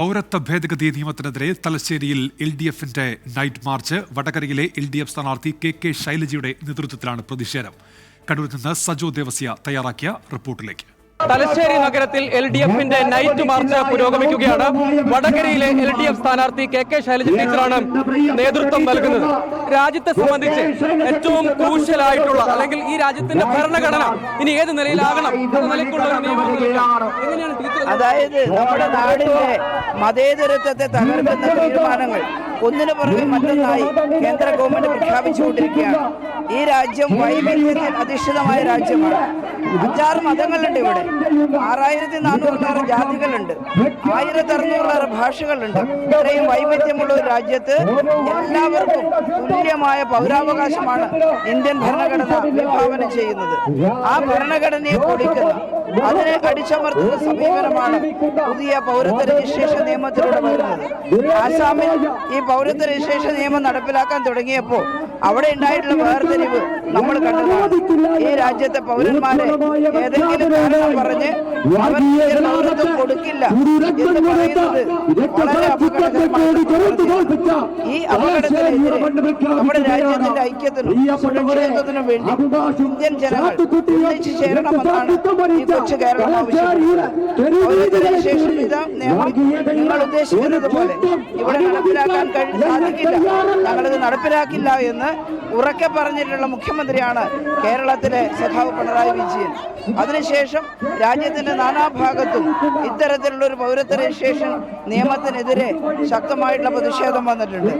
പൗരത്വ ഭേദഗതി നിയമത്തിനെതിരെ തലശ്ശേരിയിൽ എൽ ഡി എഫിന്റെ നൈറ്റ് മാർച്ച് വടകരയിലെ എൽ ഡി എഫ് സ്ഥാനാർത്ഥി കെ കെ ശൈലജയുടെ നേതൃത്വത്തിലാണ് പ്രതിഷേധം. കണ്ണൂരിൽ നിന്ന് സജോ ദേവസ്യ തയ്യാറാക്കിയ റിപ്പോർട്ടിലേക്ക്. തലശ്ശേരി നഗരത്തിൽ എൽ ഡി എഫിന്റെ നൈറ്റ് മാർച്ച് പുരോഗമിക്കുകയാണ്. വടകരയിലെ എൽ ഡി എഫ് സ്ഥാനാർത്ഥി കെ കെ ശൈലജ ടീച്ചറാണ് നേതൃത്വം നൽകുന്നത്. രാജ്യത്തെ സംബന്ധിച്ച് ഏറ്റവും ക്രൂഷ്യലായിട്ടുള്ള അല്ലെങ്കിൽ ഈ രാജ്യത്തിന്റെ ഭരണഘടന ഇനി ഏത് നിലയിലാകണം നിലയ്ക്കുള്ള. എങ്ങനെയാണ് ടീച്ചർ അതായത് നമ്മുടെ നാടിന്റെ മതേതരത്വത്തെ തകർക്കുന്ന തീരുമാനങ്ങൾ ഒന്നിനു പുറകെ മറ്റൊന്നായി കേന്ദ്ര ഗവൺമെന്റ് പ്രഖ്യാപിച്ചുകൊണ്ടിരിക്കുകയാണ്. ഈ രാജ്യം വൈവിധ്യത്തിൽ അധിഷ്ഠിതമായ രാജ്യമാണ്. അഞ്ചാറ് മതങ്ങളുണ്ട് ഇവിടെ. ആറായിരത്തി നാനൂറിലേറെ ജാതികളുണ്ട്. ആയിരത്തി അറുന്നൂറിലേറെ ഭാഷകളുണ്ട്. ഇത്രയും വൈവിധ്യമുള്ള ഒരു രാജ്യത്ത് എല്ലാവർക്കും തുല്യമായ പൗരാവകാശമാണ് ഇന്ത്യൻ ഭരണഘടന വിഭാവനം ചെയ്യുന്നത്. ആ ഭരണഘടനയെ പൊളിക്കുന്ന അതിനെ കടിച്ചമർത്തുന്ന സമീപനമാണ് പുതിയ പൗരത്വ രജിസ്ട്രേഷൻ നിയമത്തിലൂടെ വരുന്നത്. ആസാമിൽ ഈ പൗരത്വ രജിസ്ട്രേഷൻ നിയമം നടപ്പിലാക്കാൻ തുടങ്ങിയപ്പോൾ അവിടെ ഉണ്ടായിട്ടുള്ള വേർതിരിവ് നമ്മൾ കണ്ടതാണ്. ഈ രാജ്യത്തെ പൗരന്മാരെ ഏതെങ്കിലും പറഞ്ഞ് കൊടുക്കില്ല. ഈ അപകടത്തിനെതിരെ നമ്മുടെ രാജ്യത്തിന്റെ ഐക്യത്തിനും സുരക്ഷിതത്വത്തിനും വേണ്ടി ഇന്ത്യൻ ജനങ്ങൾ ഒന്നിച്ചു ചേരണമെന്നാണ് ഈ കൊച്ചു കേരളം ആവശ്യപ്പെടുന്നത്. ശേഷം നിയമം നിങ്ങൾ ഉദ്ദേശിക്കുന്നത് പോലെ ഇവിടെ നടപ്പിലാക്കാൻ സാധിക്കില്ല. ഞങ്ങളിത് നടപ്പിലാക്കില്ല എന്ന് ഉറക്കെ പറഞ്ഞിട്ടുള്ള മുഖ്യമന്ത്രിയാണ് കേരളത്തിലെ സഖാവ് പിണറായി വിജയൻ. അതിനുശേഷം രാജ്യത്തിന്റെ നാനാഭാഗത്തും ഇത്തരത്തിലുള്ള ഒരു പൗരത്വ രജിസ്ട്രേഷൻ നിയമത്തിനെതിരെ ശക്തമായിട്ടുള്ള പ്രതിഷേധം വന്നിട്ടുണ്ട്.